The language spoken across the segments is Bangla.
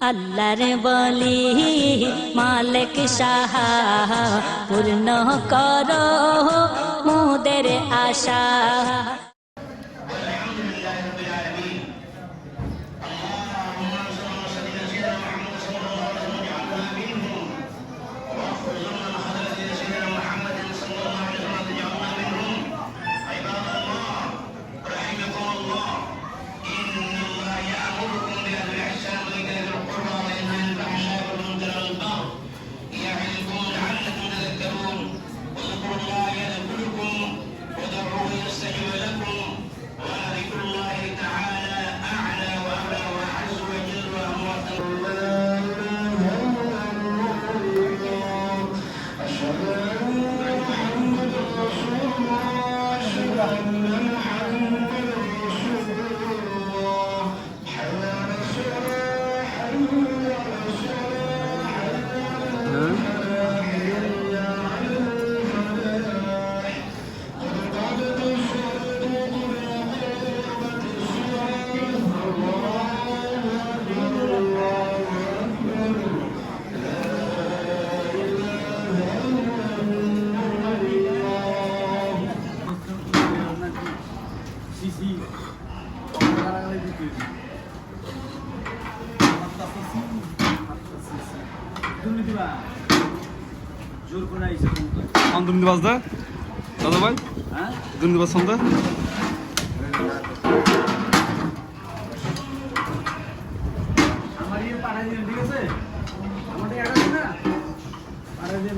আল্লাহর বলি মালিক সাহা পূর্ণ করো মোদের আশা। জোর করে আইসে আন দুর্নীতিবাজ দা দাদা ভাই? হ্যাঁ? দুর্নীতিবাজ সন্ধ্যা আমার ইয়ে পাড়ায় দিন ঠিক আছে? আমার টাকা না? দিন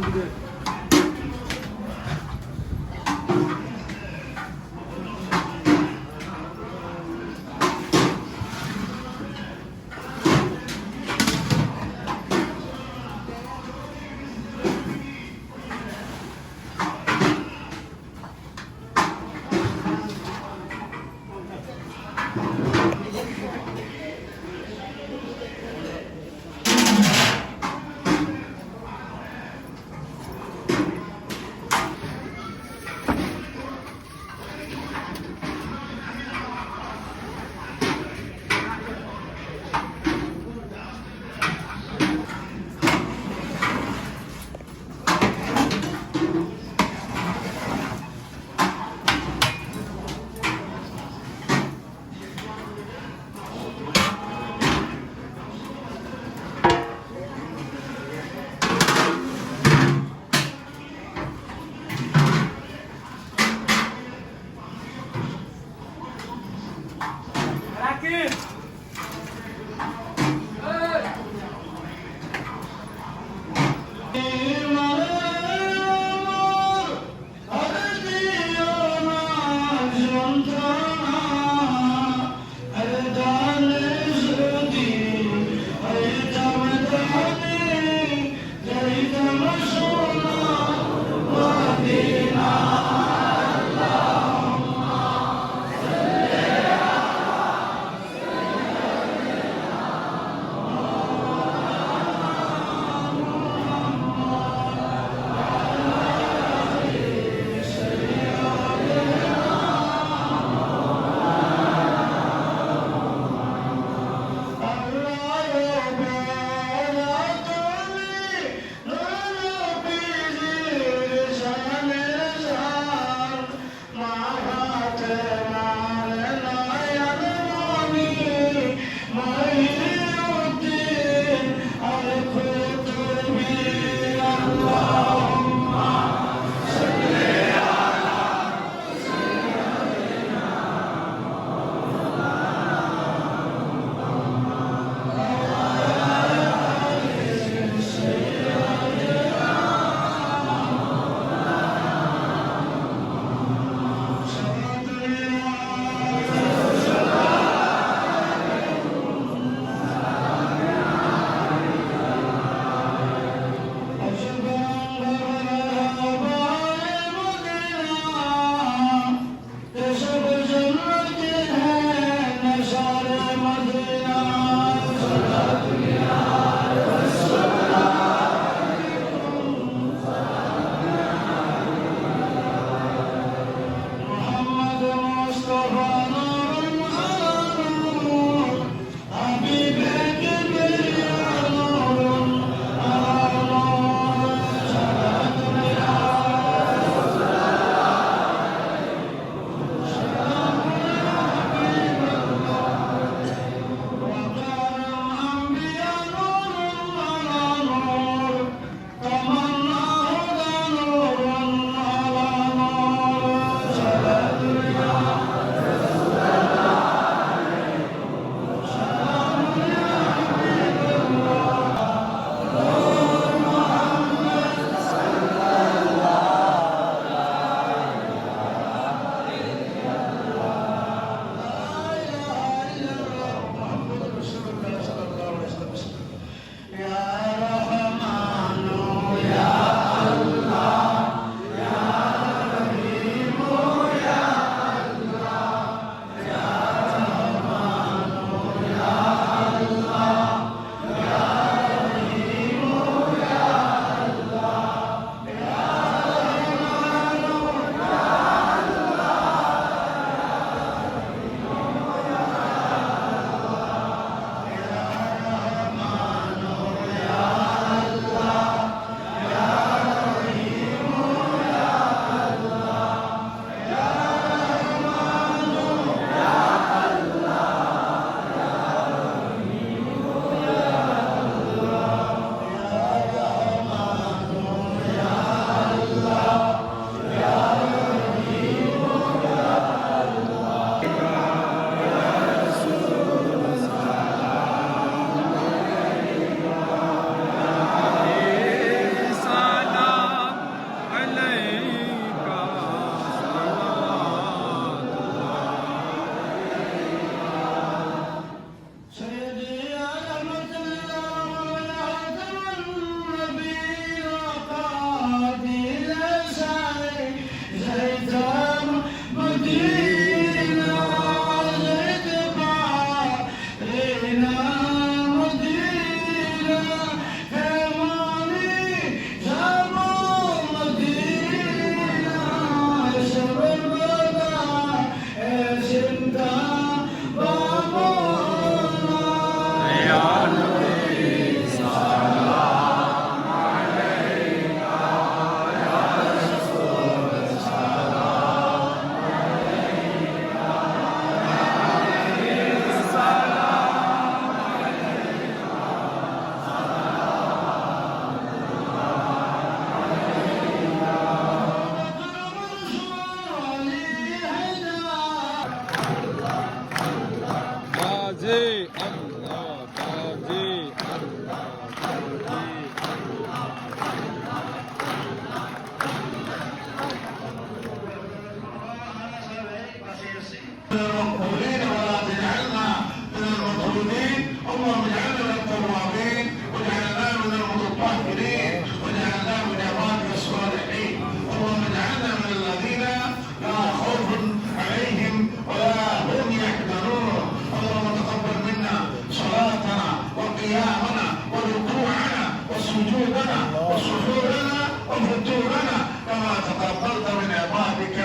দিকে وقيامنا وركوعنا وسجودنا وسجودنا وفطورنا كما تقبلت من عبادك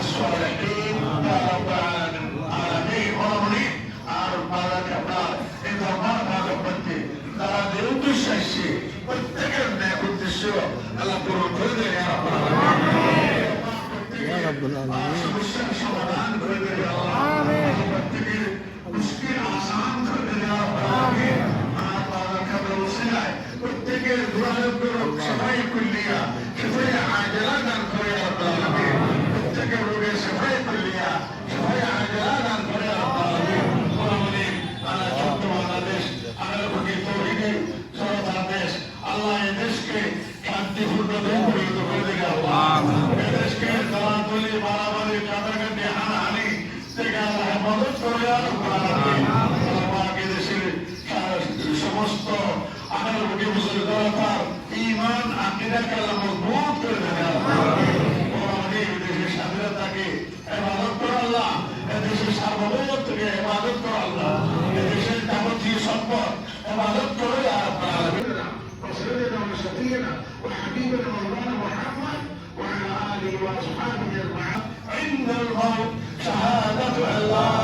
الصالحين يا رب العالمين ورمني আর বারাক আপনার এই ধর্মার ভাগের মধ্যে তারা যে উদ্দেশ্য আসছে প্রত্যেকের ন্যায় উদ্দেশ্য আল্লাহ পূরণ করে দেয় সমস্যার সমাধান করে দেবে প্রত্যেকের মুশকিল আসান করে দেবে আর বারাক প্রত্যেকের সবাই কুল্লিয়া সবাই প্রত্যেকের রোগের সবাই কুল্লিয়া সবাই আজলা শান্তিপূর্ণ দেশকে দলাদলি মারামারি কাটাকাটি হানাহানি থেকে আল্লাহ হেফাজত করে আল্লাহ আগামী মুসলিমতার ইমান আকিদাকে আল্লাহ মজবুত করে দেবে আল্লাহ দেশের স্বাধীনতাকে হেফাজত করে আল্লাহ দেশের সার্বভৌমত্বকে হেফাজত করে আল্লাহ দেশের যাবতীয় সম্পদ হেফাজত করে وسيدنا وشفينا وحبيبنا مولانا محمد وعلى اله واصحابه اجمعين عند الموت شهاده ان لا اله الا الله